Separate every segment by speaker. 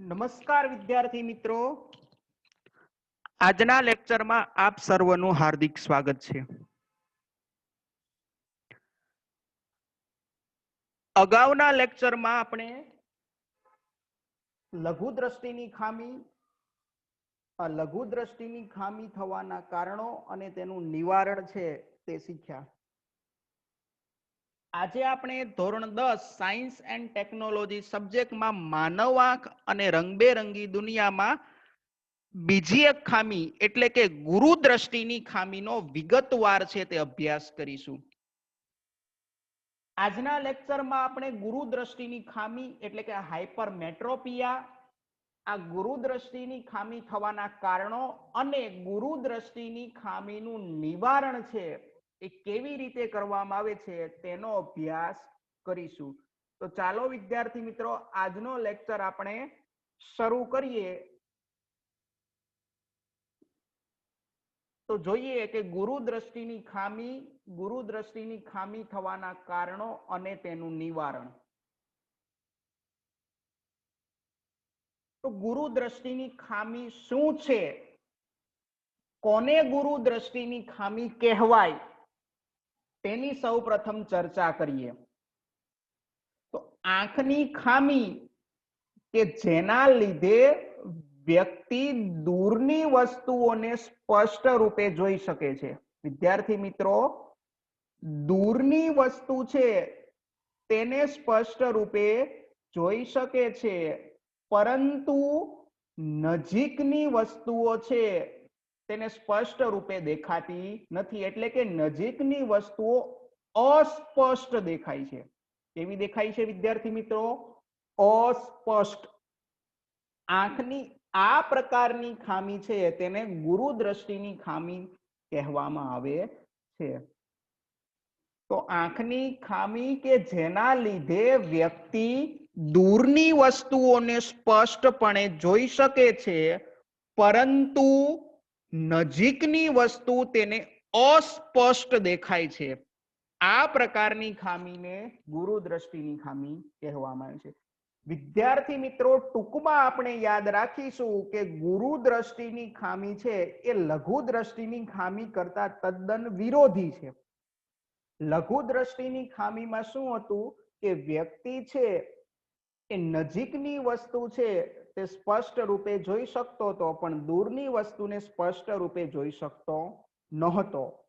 Speaker 1: નમસ્કાર વિદ્યાર્થી મિત્રો. આજના લેક્ચરમાં આપ સર્વનું હાર્દિક સ્વાગત છે. અગાઉના લેક્ચરમાં આપણે લઘુ દ્રષ્ટિની ખામી આ લઘુ દ્રષ્ટિની ખામી થવાના કારણો અને તેનું નિવારણ છે તે શીખ્યા. આજે આપણે ધોરણ દસ સાયન્સ એન્ડ ટેકનોલોજી સબ્જેક્ટમાં માનવ આંખ અને રંગબેરંગી દુનિયામાં બીજી એક ખામી એટલે કે ગુરુ દ્રષ્ટિની ખામીનો વિગતવાર છે તે અભ્યાસ કરીશું. આજના લેક્ચરમાં આપણે ગુરુ દ્રષ્ટિની ખામી એટલે કે હાઇપર મેટ્રોપિયા આ ગુરુ દ્રષ્ટિની ખામી થવાના કારણો અને ગુરુ દ્રષ્ટિની ખામીનું નિવારણ છે એ કેવી રીતે કરવામાં આવે છે તેનો અભ્યાસ કરીશું. તો ચાલો વિદ્યાર્થી મિત્રો, આજનો લેક્ચર આપણે શરૂ કરીએ. તો જોઈએ કે ગુરુ દ્રષ્ટિની ખામી, ગુરુ દ્રષ્ટિની ખામી થવાના કારણો અને તેનું નિવારણ. તો ગુરુ દ્રષ્ટિની ખામી શું છે? કોને ગુરુ દ્રષ્ટિની ખામી કહેવાય? તેની સૌ પ્રથમ ચર્ચા કરીએ. તો આંખની ખામી કે જેના લીધે વ્યક્તિ દૂરની વસ્તુઓને સ્પષ્ટ રૂપે જોઈ શકે છે. વિદ્યાર્થી મિત્રો, દૂરની વસ્તુ છે તેને સ્પષ્ટ રૂપે જોઈ શકે છે, પરંતુ નજીકની વસ્તુઓ છે તેને સ્પષ્ટ રૂપે દેખાતી નથી. એટલે કે નજીકની વસ્તુઓ અસ્પષ્ટ દેખાય છે. કેવી દેખાય છે વિદ્યાર્થી મિત્રો? અસ્પષ્ટ. આંખની આ પ્રકારની ખામી છે તેને ગુરુ દ્રષ્ટિની ખામી કહેવામાં આવે છે. તો આંખની ખામી કે જેના લીધે વ્યક્તિ દૂરની વસ્તુઓને સ્પષ્ટપણે જોઈ શકે છે, પરંતુ નજીકની વસ્તુ તેને અસ્પષ્ટ દેખાય છે. આ પ્રકારની ખામીને ગુરુ દ્રષ્ટિની ખામી કહેવામાં આવે છે. વિદ્યાર્થી મિત્રો, ટૂંકમાં આપણે યાદ રાખીશું કે ગુરુ દ્રષ્ટિની ખામી છે એ લઘુ દ્રષ્ટિની ખામી કરતા તદ્દન વિરોધી છે. લઘુ દ્રષ્ટિની ખામીમાં શું હતું કે વ્યક્તિ છે એ નજીકની વસ્તુ છે તે સ્પષ્ટ રૂપે જોઈ શકતો હતો, પણ દૂરની વસ્તુને સ્પષ્ટ રૂપે જોઈ શકતો નહોતો.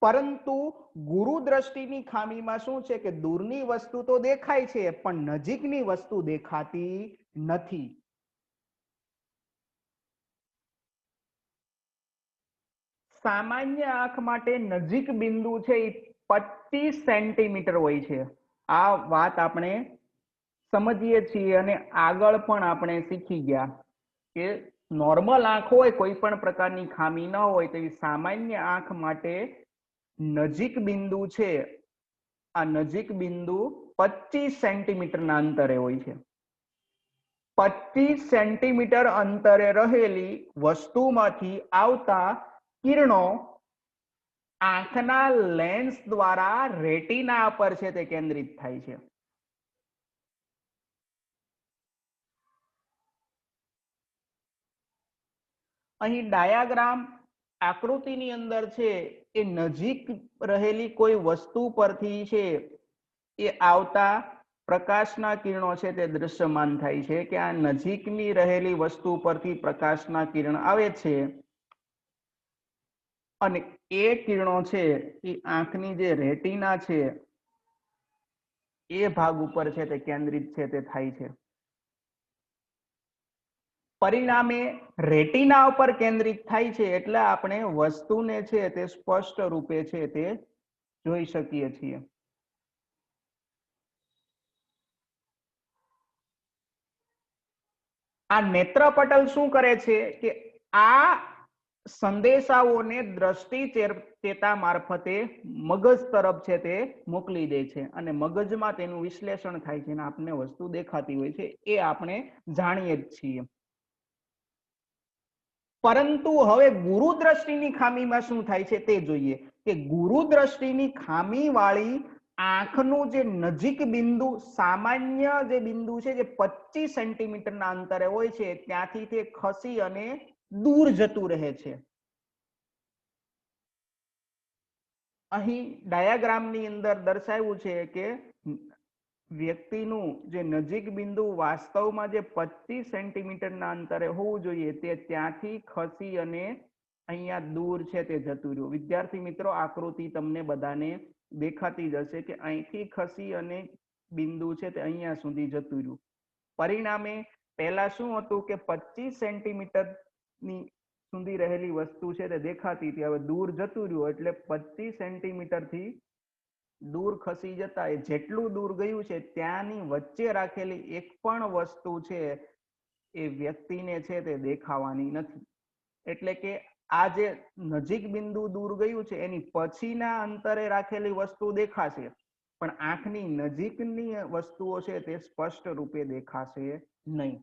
Speaker 1: પરંતુ ગુરુ દ્રષ્ટિની ખામીમાં શું છે કે દૂરની વસ્તુ તો દેખાય છે, પણ નજીકની વસ્તુ દેખાતી નથી. સામાન્ય આંખ માટે નજીક બિંદુ છે એ પચીસ સેન્ટીમીટર હોય છે. આ વાત આપણે સમજીએ છીએ અને આગળ પણ આપણે શીખી ગયા કે નોર્મલ આંખ હોય, કોઈ પણ પ્રકારની ખામી ન હોય, તેવી સામાન્ય આંખ માટે નજીક બિંદુ છે. આ નજીક બિંદુ પચીસ સેન્ટીમીટરના અંતરે હોય છે. પચીસ સેન્ટીમીટર અંતરે રહેલી વસ્તુમાંથી આવતા કિરણો આંખના લેન્સ દ્વારા રેટિના પર છે તે કેન્દ્રિત થાય છે. અહીં ડાયાગ્રામ આકૃતિની અંદર છે, એ નજીક રહેલી કોઈ વસ્તુ પરથી છે, એ આવતા પ્રકાશના કિરણો છે, તે દ્રશ્યમાન થાય છે કે આ નજીકની રહેલી વસ્તુ પરથી પ્રકાશના કિરણ આવે છે. અને એ કિરણો છે, એ આંખની જે રેટિના છે, એ ભાગ ઉપર છે, તે કેન્દ્રિત છે, તે થાય છે. પરિણામે રેટિના ઉપર કેન્દ્રિત થાય છે એટલે આપણે વસ્તુને છે તે સ્પષ્ટ રૂપે છે તે જોઈ શકીએ છીએ. આ નેત્રપટલ શું કરે છે કે આ સંદેશાઓને દ્રષ્ટિ ચેતા મારફતે મગજ તરફ છે તે મોકલી દે છે અને મગજમાં તેનું વિશ્લેષણ થાય છે આપને વસ્તુ દેખાતી હોય છે એ આપણે જાણીએ જ છીએ. પરંતુ હવે ગુરુ દ્રષ્ટિની ખામીમાં શું થાય છે તે જોઈએ કે ગુરુ દ્રષ્ટિની ખામી વાળી આંખનું જે નજીક બિંદુ, સામાન્ય જે બિંદુ છે, જે પચીસ સેન્ટીમીટરના અંતરે હોય છે, ત્યાંથી તે ખસી અને દૂર જતું રહે છે. અહીં ડાયાગ્રામની અંદર દર્શાવ્યું છે કે વ્યક્તિનું જે નજીક બિંદુ વાસ્તવમાં જે પચીસ સેન્ટીમીટરના અંતરે હોવું જોઈએ, તે ત્યાંથી ખસી અને અહીંયા દૂર છે તે જતું રહ્યું. વિદ્યાર્થી મિત્રો, આકૃતિ તમને બધાને દેખાતી જશે કે અહીંથી ખસી અને બિંદુ છે તે અહીંયા સુધી જતું રહ્યું. પરિણામે પહેલા શું હતું કે પચીસ સેન્ટીમીટરની સુધી રહેલી વસ્તુ છે તે દેખાતી હતી. હવે દૂર જતું રહ્યું એટલે પચીસ સેન્ટીમીટરથી દૂર ખસી જતા એ જેટલું દૂર ગયું છે, ત્યાંની વચ્ચે રાખેલી એક પણ વસ્તુ છે, એ વ્યક્તિને છે તે દેખાવાની નથી. એટલે કે આ જે નજીક બિંદુ દૂર ગયું છે, એની પછીના અંતરે રાખેલી વસ્તુ દેખાશે, પણ આંખની નજીકની વસ્તુઓ છે તે સ્પષ્ટ રૂપે દેખાશે નહીં.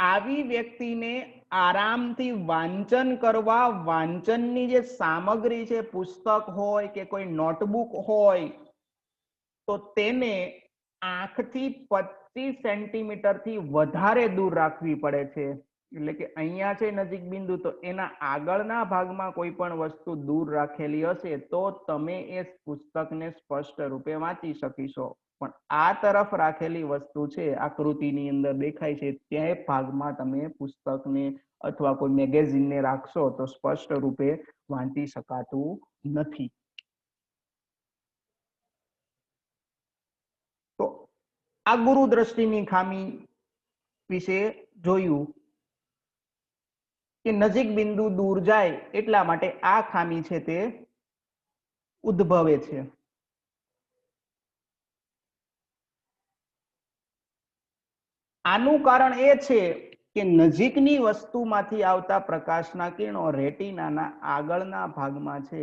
Speaker 1: આવી વ્યક્તિને આરામથી વાંચન કરવા, વાંચનની જે સામગ્રી છે, પુસ્તક હોય કે કોઈ નોટબુક હોય, તો તેને આંખથી પચીસ સેન્ટીમીટરથી વધારે દૂર રાખવી પડે છે. એટલે કે અહીંયા છે નજીક બિંદુ, તો એના આગળના ભાગમાં કોઈ પણ વસ્તુ દૂર રાખેલી હશે, તો તમે એ પુસ્તકને સ્પષ્ટ રૂપે વાંચી શકીશો. પણ આ તરફ રાખેલી વસ્તુ છે આકૃતિની અંદર દેખાય છે તે ભાગમાં તમે પુસ્તકને અથવા કોઈ મેગેઝિનને રાખશો તો સ્પષ્ટ રૂપે વાંચી શકાતું નથી. તો આ ગુરુ દ્રષ્ટિની ખામી વિશે જોયું કે નજીક બિંદુ દૂર જાય એટલા માટે આ ખામી છે તે ઉદ્ભવે છે. આનું કારણ એ છે કે નજીકની વસ્તુમાંથી આવતા પ્રકાશના કિરણો રેટિનાના આગળના ભાગમાં છે.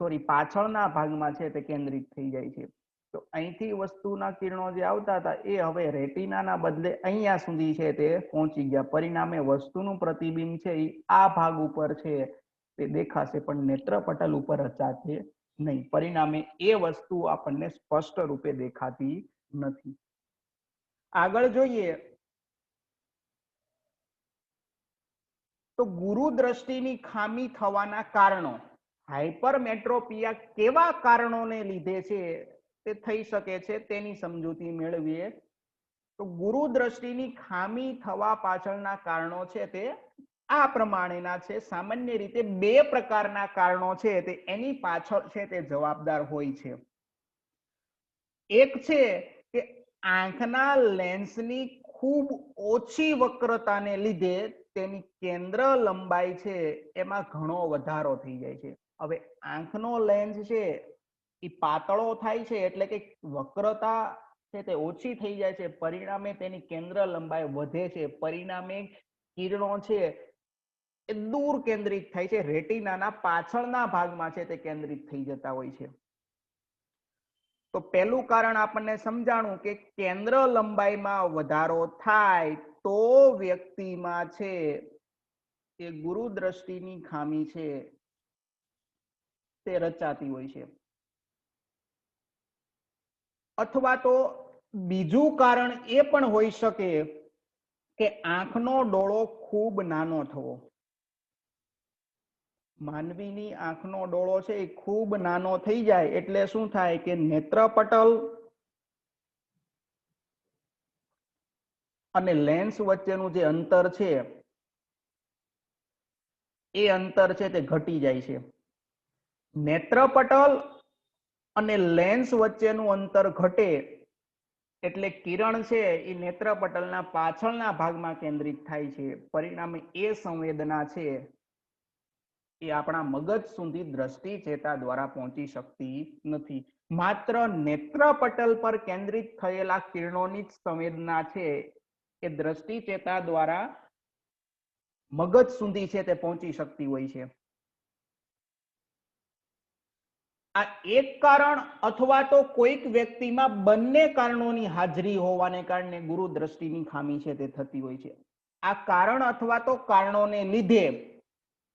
Speaker 1: સોરી પાછળના ભાગમાં છે તે કેન્દ્રિત થઈ જાય છે. તો અહીંથી વસ્તુના કિરણો જે આવતા હતા એ હવે રેટિનાના બદલે અહીંયા સુધી છે તે પહોંચી ગયા. પરિણામે વસ્તુનું પ્રતિબિંબ છે એ આ ભાગ ઉપર છે. તે દેખાશે પણ નેત્રપટલ ઉપર રચાશે નહીં. પરિણામે એ વસ્તુ આપણને સ્પષ્ટ રૂપે દેખાતી નથી. આગળ જોઈએ તો ગુરુ દ્રષ્ટિની ખામી થવાના કારણો. હાઇપરમેટ્રોપિયા કેવા કારણોને લીધે છે તે થઈ શકે છે તેની સમજૂતી મેળવીએ. તો ગુરુ દ્રષ્ટિની ખામી થવા પાછળના કારણો છે તે આ પ્રમાણેના છે. સામાન્ય રીતે બે પ્રકારના કારણો છે તે એની પાછળ છે તે જવાબદાર હોય છે. એક છે આંખના લેન્સની ખૂબ ઓછી વક્રતાને લીધે તેની કેન્દ્ર લંબાઈ છે એમાં ઘણો વધારો થઈ જાય છે. હવે આંખનો લેન્સ છે એ પાતળો થાય છે એટલે કે વક્રતા છે તે ઓછી થઈ જાય છે. પરિણામે તેની કેન્દ્ર લંબાઈ વધે છે. પરિણામે કિરણો છે એ દૂર કેન્દ્રિત થાય છે. રેટિનાના પાછળના ભાગમાં છે તે કેન્દ્રિત થઈ જતા હોય છે. તો પહેલું કારણ આપણને સમજાણું કે કેન્દ્ર લંબાઈમાં વધારો થાય તો વ્યક્તિમાં છે એ ગુરુ દ્રષ્ટિની ખામી છે. તે રચાતી હોય છે. અથવા તો બીજું કારણ એ પણ હોઈ શકે કે આંખનો ડોળો ખૂબ નાનો થવો. માનવીની આંખનો ડોળો છે એ ખૂબ નાનો થઈ જાય એટલે શું થાય કે નેત્રપટલ અને લેન્સ વચ્ચેનું જે અંતર છે, એ અંતર છે તે ઘટી જાય છે. નેત્રપટલ અને લેન્સ વચ્ચેનું અંતર ઘટે એટલે કિરણ છે એ નેત્રપટલના પાછળના ભાગમાં કેન્દ્રિત થાય છે. પરિણામે એ સંવેદના છે એ આપણા મગજ સુધી દ્રષ્ટિ ચેતા દ્વારા પહોંચી શકતી નથી. માત્ર નેત્રપટલ પર કેન્દ્રિત થયેલા કિરણોની જ સંવેદના છે એ દ્રષ્ટિ ચેતા દ્વારા મગજ સુધી છે તે પહોંચી શકતી હોય છે. આ એક કારણ અથવા તો કોઈક વ્યક્તિમાં બંને કારણોની હાજરી હોવાને કારણે ગુરુ દ્રષ્ટિની ખામી છે તે થતી હોય છે. આ કારણ અથવા તો કારણોને લીધે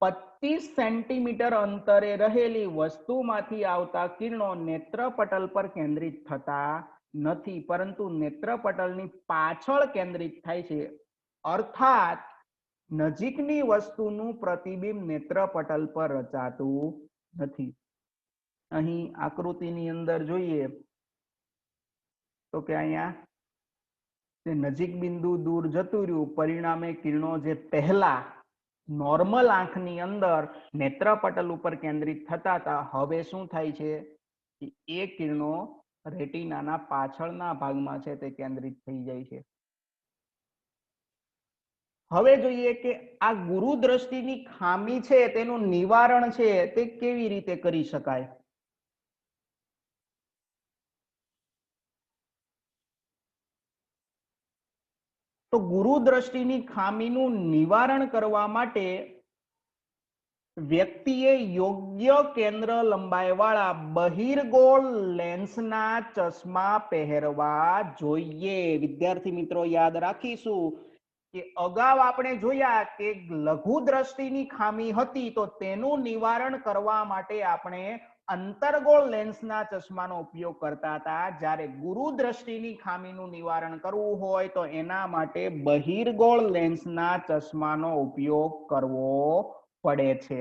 Speaker 1: પચીસ સેન્ટીમીટર અંતરે રહેલી વસ્તુમાંથી આવતા કિરણો નેત્રપટલ પર કેન્દ્રિત થતા નથી, પરંતુ નેત્રપટલની પાછળ કેન્દ્રિત થાય છે. અર્થાત, નજીકની વસ્તુનું પ્રતિબિંબ નેત્રપટલ પર રચાતું નથી. અહીં આકૃતિની અંદર જોઈએ તો કે અહીંયા જે નજીક બિંદુ દૂર જતું રહ્યું, પરિણામે કિરણો જે પહેલા નોર્મલ આંખની અંદર નેત્રપટલ ઉપર કેન્દ્રિત થતા હતા. હવે શું થાય છે એ કિરણો રેટિનાના પાછળના ભાગમાં છે તે કેન્દ્રિત થઈ જાય છે. હવે જોઈએ કે આ ગુરુ દ્રષ્ટિની ખામી છે તેનું નિવારણ છે તે કેવી રીતે કરી શકાય? તો ગુરુ દ્રષ્ટિની ખામીનું નિવારણ કરવા માટે વ્યક્તિએ યોગ્ય કેન્દ્ર લંબાઈ વાળા બહિર્ગોળ લેન્સના ચશ્મા પહેરવા જોઈએ. વિદ્યાર્થી મિત્રો, યાદ રાખીશું કે અગાઉ આપણે જોયા કે લઘુ દ્રષ્ટિની ખામી હતી તો તેનું નિવારણ કરવા માટે આપણે અંતર્ગોળ લેન્સના ચશ્માનો ઉપયોગ કરતા હતા. જ્યારે ગુરુ દ્રષ્ટિની ખામીનું નિવારણ કરવું હોય તો એના માટે બહિર્ગોળ લેન્સના ચશ્માનો ઉપયોગ કરવો પડે છે.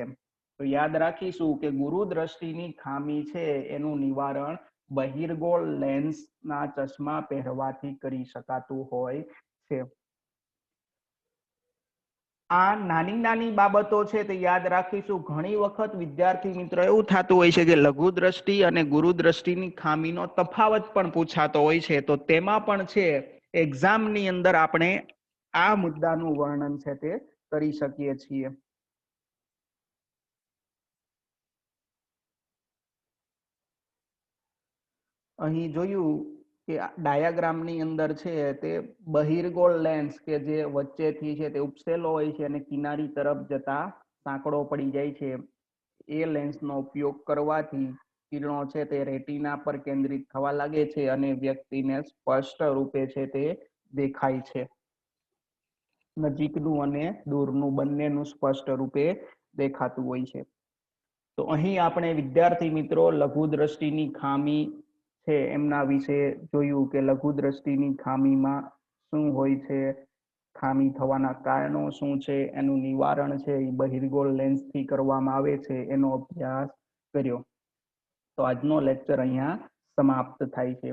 Speaker 1: તો યાદ રાખીશું કે ગુરુ દ્રષ્ટિની ખામી છે એનું નિવારણ બહિર્ગોળ લેન્સના ચશ્મા પહેરવાથી કરી શકાતું હોય છે. આ નાની નાની બાબતો છે તે યાદ રાખીશું. ઘણી વખત વિદ્યાર્થી મિત્રો, એવું થતું હોય છે કે લઘુ દ્રષ્ટિ અને ગુરુ દ્રષ્ટિની ખામીનો તફાવત પણ પૂછાતો હોય છે. તો તેમાં પણ છે, એક્ઝામની અંદર આપણે આ મુદ્દાનું વર્ણન છે તે કરી શકીએ છીએ. અહીં જોયું કે ડાયાગ્રામની અંદર છે તે બહિર્ગોળ લેન્સ કે જે વચ્ચેથી છે તે ઉપસેલો હોય છે અને કિનારી તરફ જતા સાંકડો પડી જાય છે. એ લેન્સનો ઉપયોગ કરવાથી કિરણો છે તે રેટિના પર કેન્દ્રિત થવા લાગે છે અને વ્યક્તિને સ્પષ્ટ રૂપે છે તે દેખાય છે. નજીકનું અને દૂરનું બંનેનું સ્પષ્ટ રૂપે દેખાતું હોય છે. તો અહીં આપણે વિદ્યાર્થી મિત્રો લઘુ દ્રષ્ટિની ખામી છે એમના વિશે જોયું કે લઘુ દ્રષ્ટિની ખામીમાં શું હોય છે, ખામી થવાના કારણો શું છે, એનું નિવારણ છે, એ બહિર્ગોળ લેન્સથી કરવામાં આવે છે, એનો અભ્યાસ કર્યો. તો આજનો લેક્ચર અહીંયા સમાપ્ત થાય છે.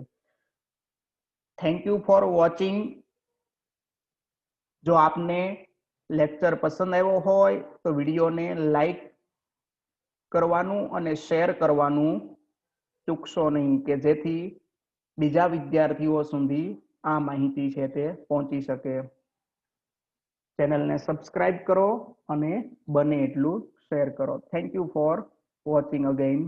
Speaker 1: થેન્ક યુ ફોર વોચિંગ જો આપને લેક્ચર પસંદ આવ્યો હોય તો વિડીયોને લાઈક કરવાનું અને શેર કરવાનું ચૂકશો નહીં કે જેથી બીજા વિદ્યાર્થીઓ સુધી આ માહિતી છે તે પહોંચી શકે. ચેનલને સબસ્ક્રાઇબ કરો અને બને એટલું શેર કરો. Thank you for watching again